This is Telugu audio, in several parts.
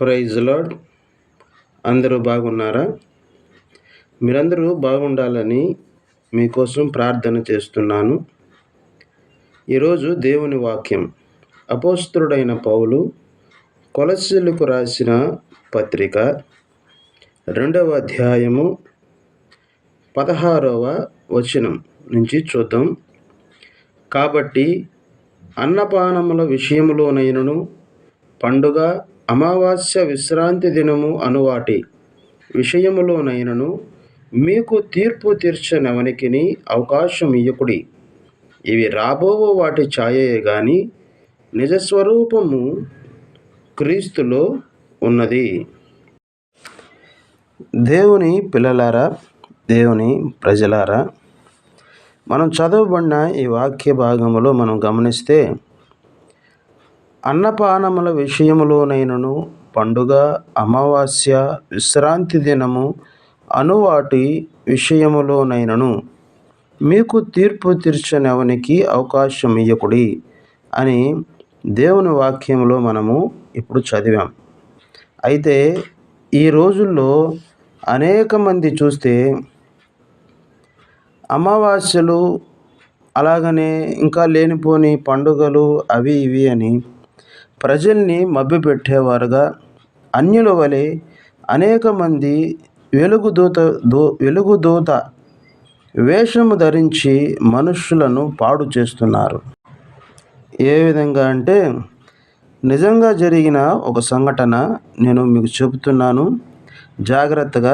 ప్రైజ్ లాడ్ అందరూ బాగున్నారా? మీరందరూ బాగుండాలని మీకోసం ప్రార్థన చేస్తున్నాను. ఈరోజు దేవుని వాక్యం. అపోస్తుడైన పౌలు కొలసీలకు రాసిన పత్రిక రెండవ అధ్యాయము పదహారవ వచనం నుంచి చూద్దాం. కాబట్టి అన్నపానముల విషయంలోనైనను పండుగ అమావాస్య విశ్రాంతి దినము అనువాటి విషయములోనైనను మీకు తీర్పు తీర్చనవనికిని అవకాశం ఇయ్యకుడి. ఇవి రాబో వాటి ఛాయే గాని నిజస్వరూపము క్రీస్తులో ఉన్నది. దేవుని పిల్లలారా దేవుని ప్రజలారా మనం చదవబడిన ఈ వాక్య భాగంలో మనం గమనిస్తే అన్నపానముల విషయములోనైనను పండుగ అమావాస్య విశ్రాంతి దినము అనువాటి విషయములోనైనను మీకు తీర్పు తీర్చనవనికి అవకాశం ఇయ్యకుడి అని దేవుని వాక్యంలో మనము ఇప్పుడు చదివాం. అయితే ఈ రోజుల్లో అనేక మంది చూస్తే అమావాస్యలు అలాగనే ఇంకా లేనిపోని పండుగలు అవి ఇవి అని ప్రజల్ని మభ్యపెట్టేవారుగా. అన్యుల వలె అనేక మంది వెలుగుదూత దో వెలుగుదూత వేషము ధరించి మనుషులను పాడు చేస్తున్నారు. ఏ విధంగా అంటే నిజంగా జరిగిన ఒక సంఘటన నేను మీకు చెబుతున్నాను. జాగ్రత్తగా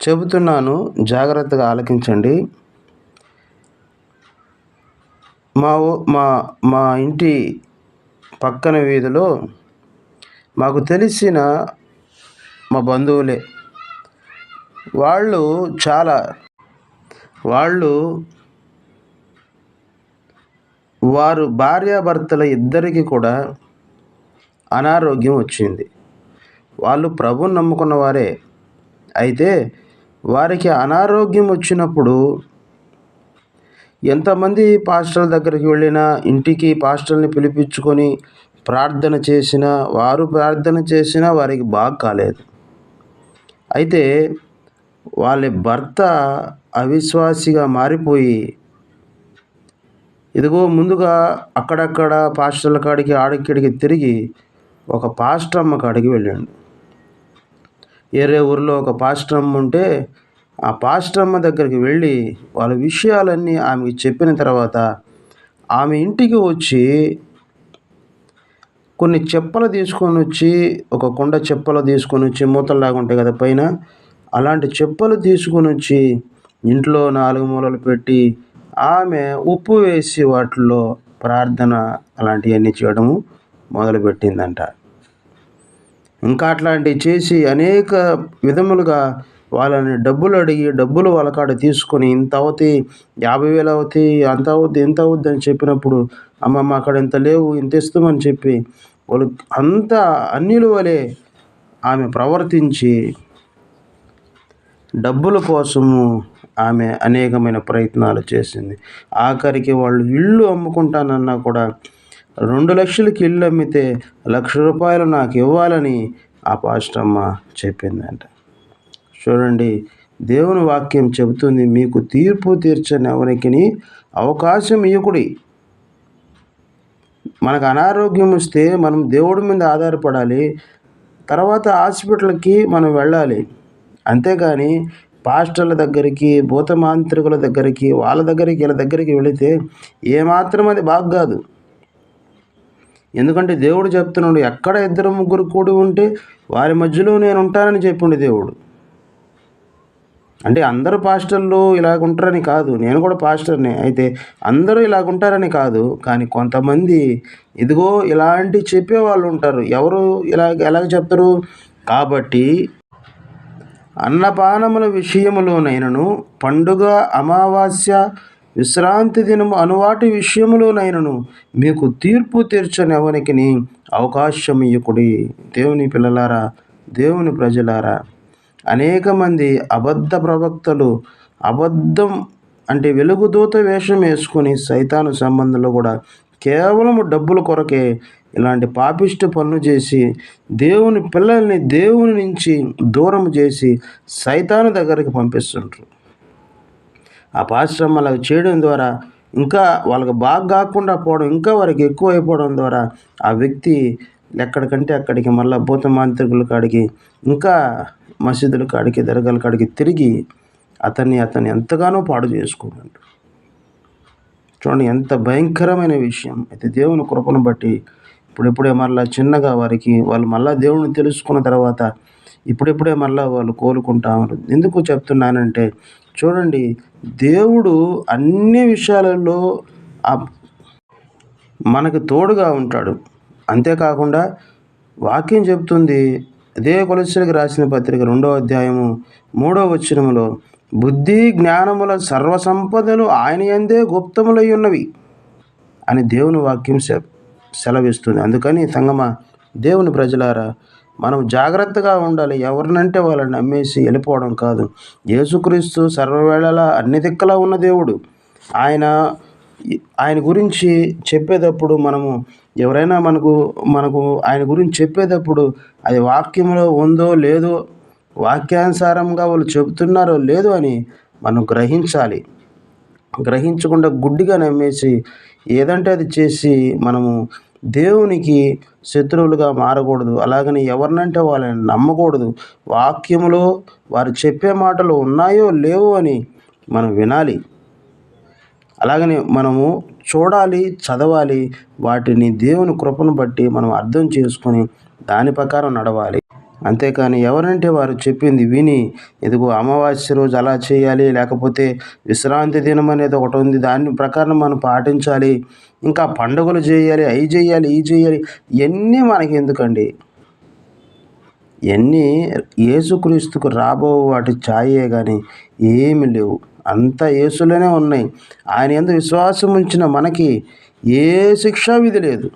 చెబుతున్నాను జాగ్రత్తగా ఆలకించండి. మా మా మా ఇంటి పక్కన వీధిలో మాకు తెలిసిన మా బంధువులే. వాళ్ళు చాలా వాళ్ళు వారు భార్యాభర్తల ఇద్దరికి కూడా అనారోగ్యం వచ్చింది. వాళ్ళు ప్రభుని నమ్ముకున్న వారే. అయితే వారికి అనారోగ్యం వచ్చినప్పుడు ఎంతమంది పాస్టర్ల దగ్గరికి వెళ్ళినా ఇంటికి పాస్టర్ని పిలిపించుకొని ప్రార్థన చేసినా వారు ప్రార్థన చేసినా వారికి బాగా కాలేదు. అయితే వాళ్ళ భర్త అవిశ్వాసిగా మారిపోయి ఇదిగో ముందుగా అక్కడక్కడ పాస్టర్ల కాడికి ఆడిక్కడికి తిరిగి ఒక పాస్ట్రమ్మ కాడికి వెళ్ళాడు. వేరే ఊరిలో ఒక పాస్టర్ ఉంటే ఆ పాస్టర్ అమ్మ దగ్గరికి వెళ్ళి వాళ్ళ విషయాలన్నీ ఆమెకి చెప్పిన తర్వాత ఆమె ఇంటికి వచ్చి కొన్ని చెప్పలు తీసుకొని వచ్చి ఒక కుండ చెప్పలు తీసుకొని వచ్చి మూతల్లాగా ఉంటాయి కదా పైన అలాంటి చెప్పలు తీసుకొని వచ్చి ఇంట్లో నాలుగు మూలలు పెట్టి ఆమె ఉప్పు వేసి వాటిల్లో ప్రార్థన అలాంటివన్నీ చేయడము మొదలుపెట్టిందంట. ఇంకా అట్లాంటివి చేసి అనేక విధములుగా వాళ్ళని డబ్బులు అడిగి డబ్బులు వాళ్ళ కాడ తీసుకొని ఇంత అవుతాయి యాభై వేలు అవుతాయి అంత అవుద్ది ఎంత అవుద్ది అని చెప్పినప్పుడు అమ్మ మా అక్కడ ఇంత లేవు ఇంత ఇస్తామని చెప్పి వాళ్ళు అంత అన్యుల వలె ఆమె ప్రవర్తించి డబ్బుల కోసము ఆమె అనేకమైన ప్రయత్నాలు చేసింది. ఆఖరికి వాళ్ళు ఇల్లు అమ్ముకుంటానన్నా కూడా రెండు లక్షలకి ఇల్లు అమ్మితే లక్ష రూపాయలు నాకు ఇవ్వాలని ఆ పాస్టమ్మ చెప్పిందంట. చూడండి దేవుని వాక్యం చెబుతుంది మీకు తీర్పు తీర్చని ఎవరికి అవకాశం ఇవ్వకుడి మనకు అనారోగ్యం వస్తే మనం దేవుడి మీద ఆధారపడాలి తర్వాత హాస్పిటల్కి మనం వెళ్ళాలి. అంతేగాని పాస్టర్ల దగ్గరికి భూతమాంత్రికుల దగ్గరికి వాళ్ళ దగ్గరికి వీళ్ళ దగ్గరికి వెళితే ఏమాత్రం అది బాగు కాదు. ఎందుకంటే దేవుడు చెప్తున్నాడు ఎక్కడ ఇద్దరు ముగ్గురు కూడి ఉంటే వారి మధ్యలో నేను ఉంటానని చెప్పిండు దేవుడు. అంటే అందరు పాస్టర్లు ఇలాగుంటారని కాదు. నేను కూడా పాస్టర్నే. అయితే అందరూ ఇలాగుంటారని కాదు. కానీ కొంతమంది ఇదిగో ఇలాంటి చెప్పే వాళ్ళు ఉంటారు. ఎవరు ఇలా ఎలాగ చెప్తారు? కాబట్టి అన్నపానముల విషయములోనైనను పండుగ అమావాస్య విశ్రాంతి దినము అనువాటి విషయములోనైనను మీకు తీర్పు తీర్చనెవనికి అవకాశం ఇయ్యకుడి దేవుని పిల్లలారా దేవుని ప్రజలారా అనేక మంది అబద్ధ ప్రవక్తలు అబద్ధం అంటే వెలుగుదూత వేషం వేసుకొని సైతాను సంబంధంలో కూడా కేవలం డబ్బుల కొరకే ఇలాంటి పాపిష్టి పనులు చేసి దేవుని పిల్లల్ని దేవుని నుంచి దూరం చేసి సైతాను దగ్గరికి పంపిస్తుంటారు ఆ పాశ్రమ అలా చేయడం ద్వారా ఇంకా వాళ్ళకి బాగా కాకుండా పోవడం ఇంకా వారికి ఎక్కువ అయిపోవడం ద్వారా ఆ వ్యక్తి ఎక్కడికంటే అక్కడికి మళ్ళీ భూత మాంత్రికుల కాడికి ఇంకా మసీదుల కాడికి దర్గాల కాడికి తిరిగి అతన్ని అతన్ని ఎంతగానో పాడు చేసుకోండి చూడండి ఎంత భయంకరమైన విషయం. అయితే దేవుని కృపను బట్టి ఇప్పుడిప్పుడే మళ్ళీ చిన్నగా వారికి వాళ్ళు మళ్ళీ దేవుని తెలుసుకున్న తర్వాత ఇప్పుడిప్పుడే మళ్ళీ వాళ్ళు కోలుకుంటా ఎందుకు చెప్తున్నానంటే చూడండి దేవుడు అన్ని విషయాలలో మనకు తోడుగా ఉంటాడు. అంతేకాకుండా వాక్యం చెప్తుంది అదే కొలసలకు రాసిన పత్రిక రెండో అధ్యాయము మూడో వచ్చినములో బుద్ధి జ్ఞానముల సర్వసంపదలు ఆయన ఎందే గుప్తములై ఉన్నవి అని దేవుని వాక్యం సెలవిస్తుంది. అందుకని సంగమ దేవుని ప్రజలారా మనం జాగ్రత్తగా ఉండాలి. ఎవరినంటే వాళ్ళని నమ్మేసి వెళ్ళిపోవడం కాదు. యేసుక్రీస్తు సర్వవేళలా అన్ని దిక్కలా ఉన్న దేవుడు. ఆయన ఆయన గురించి చెప్పేటప్పుడు మనము ఎవరైనా మనకు మనకు ఆయన గురించి చెప్పేటప్పుడు అది వాక్యంలో ఉందో లేదో వాక్యానుసారంగా వాళ్ళు చెబుతున్నారో లేదో అని మనం గ్రహించాలి. గ్రహించకుండా గుడ్డిగా నమ్మేసి ఏదంటే అది చేసి మనము దేవునికి శత్రువులుగా మారకూడదు. అలాగని ఎవరినంటే వాళ్ళని నమ్మకూడదు. వాక్యములో వారు చెప్పే మాటలు ఉన్నాయో లేవో అని మనం వినాలి. అలాగనే మనము చూడాలి చదవాలి వాటిని దేవుని కృపను బట్టి మనం అర్థం చేసుకొని దాని ప్రకారం నడవాలి. అంతేకాని ఎవరంటే వారు చెప్పింది విని ఇదిగో అమావాస్య రోజు అలా చేయాలి లేకపోతే విశ్రాంతి దినం అనేది ఒకటి ఉంది దాని ప్రకారం మనం పాటించాలి ఇంకా పండుగలు చేయాలి అవి చేయాలి ఇవి చేయాలి ఇవన్నీ మనకి ఎందుకండి? ఇవన్నీ ఏసుక్రీస్తుకు రాబో వాటి ఛాయే కానీ ఏమి లేవు. అంతా యేసులోనే ఉన్నాయి. ఆయన ఎందు విశ్వాసం ఉంచిన మనకి ఏ శిక్షా విధి లేదు.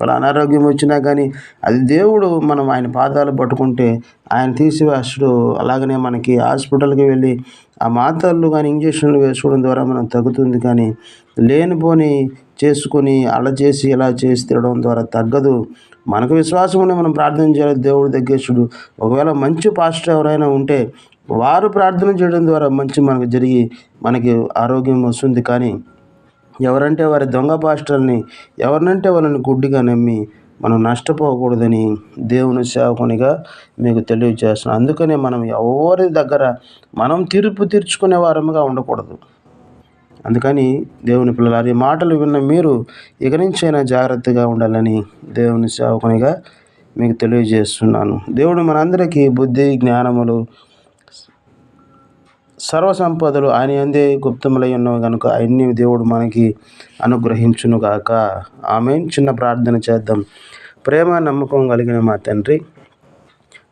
ఇక్కడ అనారోగ్యం వచ్చినా కానీ అది దేవుడు మనం ఆయన పాదాలు పట్టుకుంటే ఆయన తీసివేస్తాడు. అలాగనే మనకి హాస్పిటల్కి వెళ్ళి ఆ మాత్రలు కానీ ఇంజక్షన్లు వేసుకోవడం ద్వారా మనం తగ్గుతుంది కానీ లేనిపోని చేసుకొని అలా చేసి ఇలా చేసి తినడం ద్వారా తగ్గదు. మనకు విశ్వాసం ఉండి మనం ప్రార్థన చేయాలి. దేవుడు దగ్గేశుడు ఒకవేళ మంచి పాస్టర్ ఎవరైనా ఉంటే వారు ప్రార్థన చేయడం ద్వారా మంచి మనకు జరిగి మనకి ఆరోగ్యం వస్తుంది. కానీ ఎవరంటే వారి దొంగ పాస్టర్ని ఎవరినంటే వాళ్ళని గుడ్డిగా నమ్మి మనం నష్టపోకూడదని దేవుని సేవకునిగా మీకు తెలియజేస్తున్నాను అందుకనే మనం ఎవరి దగ్గర మనం తీర్పు తీర్చుకునే వారముగా ఉండకూడదు. అందుకని దేవుని పిల్లలు ఈ మాటలు విన్న మీరు ఇక నుంచైనా జాగ్రత్తగా ఉండాలని దేవుని సేవకునిగా మీకు తెలియజేస్తున్నాను. దేవుడు మనందరికీ బుద్ధి జ్ఞానములు సర్వసంపదలు ఆయన అందే గుప్తములై ఉన్నవి కనుక అన్ని దేవుడు మనకి అనుగ్రహించునుగాక ఆమె చిన్న ప్రార్థన చేద్దాం. ప్రేమ నమ్మకం కలిగిన మా తండ్రి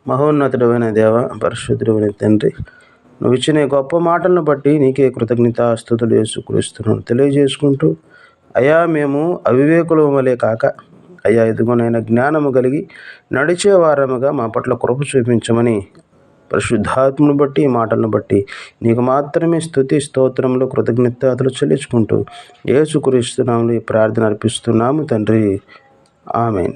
మహోన్నతుడమైన దేవ పరిశుద్ధుడైన తండ్రి నువ్వు ఇచ్చిన గొప్ప మాటలను బట్టి నీకే కృతజ్ఞత స్థుతులు వేసుకరిస్తున్నాను తెలియజేసుకుంటూ అయా మేము అవివేకుల వలే కాక అయ్యా ఎదుగునైన జ్ఞానము కలిగి నడిచేవారముగా మా పట్ల కృప చూపించమని పరిశుద్ధాత్మను బట్టి మాటలను బట్టి నీకు మాత్రమే స్థుతి స్తోత్రంలో కృతజ్ఞతలు చెల్లించుకుంటూ ఏసుకురిస్తున్నాము ఈ ప్రార్థన అర్పిస్తున్నాము తండ్రి. ఆమెన్.